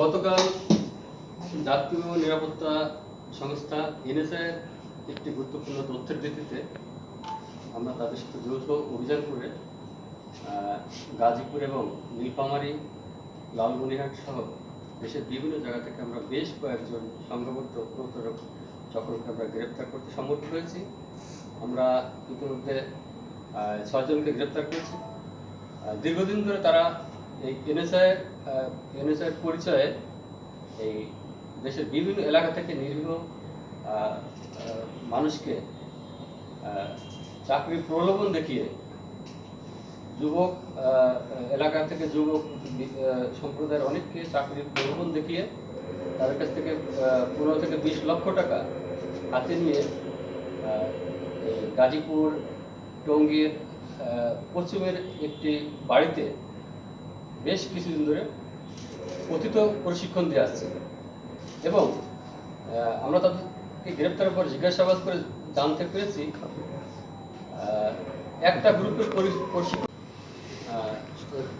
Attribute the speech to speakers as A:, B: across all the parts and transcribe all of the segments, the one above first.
A: গতকাল জাতীয় নিরাপত্তা সংস্থা এনএসআই একটি গুরুত্বপূর্ণ তথ্যের ভিত্তিতে আমরা তাদের সাথে যৌথ অভিযান করে গাজীপুর এবং নীলফামারী, লালমনিরহাট সহ দেশের বিভিন্ন জায়গা থেকে আমরা বেশ কয়েকজন সংঘবদ্ধ প্রতারক চক্রকে আমরা গ্রেপ্তার করতে সমর্থ হয়েছি। আমরা ইতিমধ্যে ছয়জনকে গ্রেপ্তার করেছি। দীর্ঘদিন ধরে তারা এই এনএসআই এনএসআই পরিচয়ে এই দেশের বিভিন্ন এলাকা থেকে আহ, মানুষকে চাকরির প্রলোভন দেখিয়ে যুবক এলাকা থেকে যুবক সম্প্রদায়ের অনেককে চাকরির প্রলোভন দেখিয়ে তাদের কাছ থেকে পনেরো থেকে বিশ লক্ষ টাকা হাতে নিয়ে গাজীপুর টঙ্গীর পশ্চিমের একটি বাড়িতে বেশ কিছুদিন ধরে কথিত প্রশিক্ষণ দিয়ে আসছে। এবং আমরা তাদেরকে গ্রেপ্তারের পর জিজ্ঞাসাবাদ করে জানতে পেরেছি একটা গ্রুপের প্রশিক্ষণ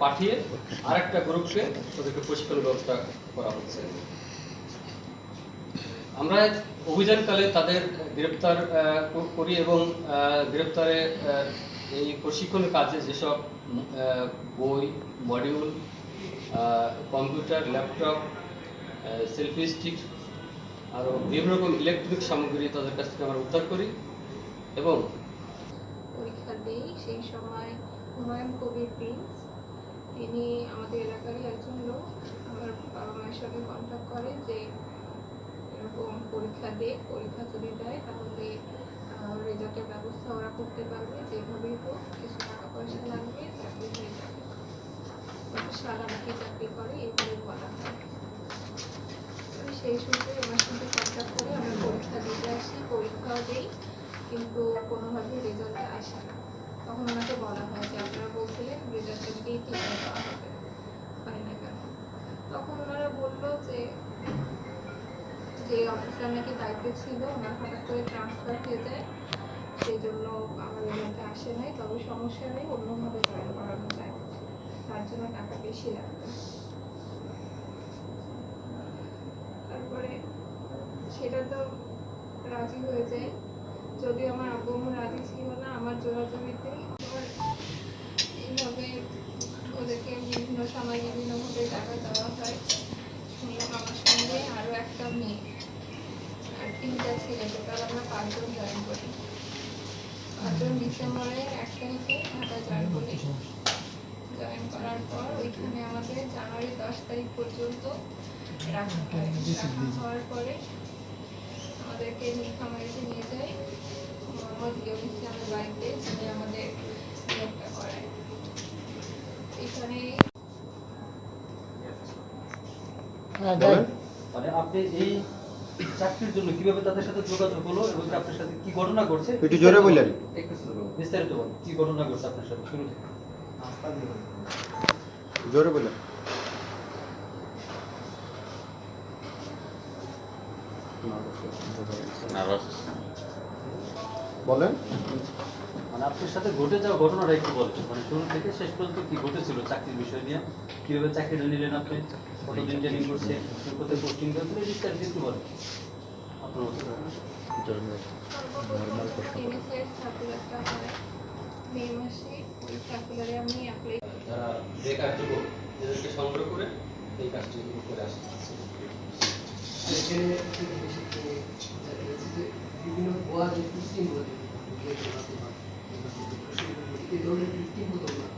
A: পাঠিয়ে আরেকটা গ্রুপকে তাদেরকে প্রশিক্ষণ ব্যবস্থা করা হচ্ছে। আমরা অভিযানকালে তাদের গ্রেপ্তার করি এবং গ্রেপ্তারে এই প্রশিক্ষণের কাজে যেসব বই module computer laptop selfie stick আরও বিভিন্ন রকম ইলেকট্রিক সামগ্রী তাদের কাছ থেকে আমরা উদ্ধার করি এবং
B: পরীক্ষা দিই। সেই সময় হুমায়ুন কবির প্রিন্স তিনি আমাদের এলাকারই একজন লোক। আমার বাবা মায়ের সাথে কন্ট্যাক্ট করে যে এরকম পরীক্ষা দে পরীক্ষা যদি দেয় তাহলে রেজাল্টের ব্যবস্থা ওরা করতে পারবে যেভাবেই হোক কিছু টাকা পয়সা লাগবে চাকরি হয়ে যাবে সাদামাটি চাকরি করে এভাবে বলা হয়। সেই সূত্রে ওনার সাথে কন্ট্যাক্ট করে আমরা পরীক্ষা দিতে আসি, পরীক্ষাও দিই, কিন্তু কোনোভাবে রেজাল্ট আসে না। তখন ওনাকে বলা হয় যে, আপনারা বলছিলেন রেজাল্টের ডেট এখানে দেওয়া হবে হয় না কেন? তখন ওনারা বলল যে যে অফিসার নাকি দায়িত্বে ছিল, ওনার হঠাৎ করে ট্রান্সফার হয়ে যায়, সেই জন্য আমার রেজাল্টে আসে নাই, তবে সমস্যা নেই, অন্যভাবে জয়েন করানো যায়। তার জন্য টাকা বেশি লাগবে। তারপরে সেটা তো রাজি হয়ে যায়। যদিও আমার আব্বু রাজি ছিল না আমার জোরাজুরিতে আবার এইভাবে ওদেরকে বিভিন্ন সময় বিভিন্নভাবে টাকা দেওয়া হয়। শুনলাম আমার সঙ্গে আরও একটা মেয়ে, আর তিনটা ছেলে, টোটাল আমরা পাঁচজন জয়েন করি। পাঁচজন ডিসেম্বরের এক তারিখে জয়েন পর ওইখানে আমাদের জানুয়ারি দশ তারিখ পর্যন্ত রাখা হয়। রাখা হওয়ার পরে আমাদেরকে নীলফামারীতে নিয়ে যায়। মোহাম্মদ ইসলামের বাড়িতে যিনি আমাদের নিয়োগটা করায়। এখানে
C: মানে আপনি এই চাকরির জন্য কীভাবে তাদের সাথে যোগাযোগ হলো এবং আপনার সাথে কি ঘটনা ঘটছে?
D: একটু জোরে।
C: একটু বিস্তারিত বলুন কি ঘটনা ঘটছে আপনার সাথে? শুরু থেকে
D: জোরে বলেন। বলেন।
C: মানে আপনার সাথে ঘটে যাওয়া ঘটনাটা একটু বলেন। মানে শুরু থেকে শেষ পর্যন্ত কি ঘটেছিল চাকরির বিষয় নিয়ে? কীভাবে চাকরিটা নিলেন আপনি? কতদিন ট্রেনিং করছেন? কোথায় পোস্টিং করেছিলেন বিস্তারিত একটু বলেন। আপনার
B: মে মাসে ওই সার্কুলারে আমি অ্যাপ্লাই
A: যারা বেকার যুবক এদেরকে সংগ্রহ করে এই কাজটি করে আসছে
E: বিভিন্ন হতো না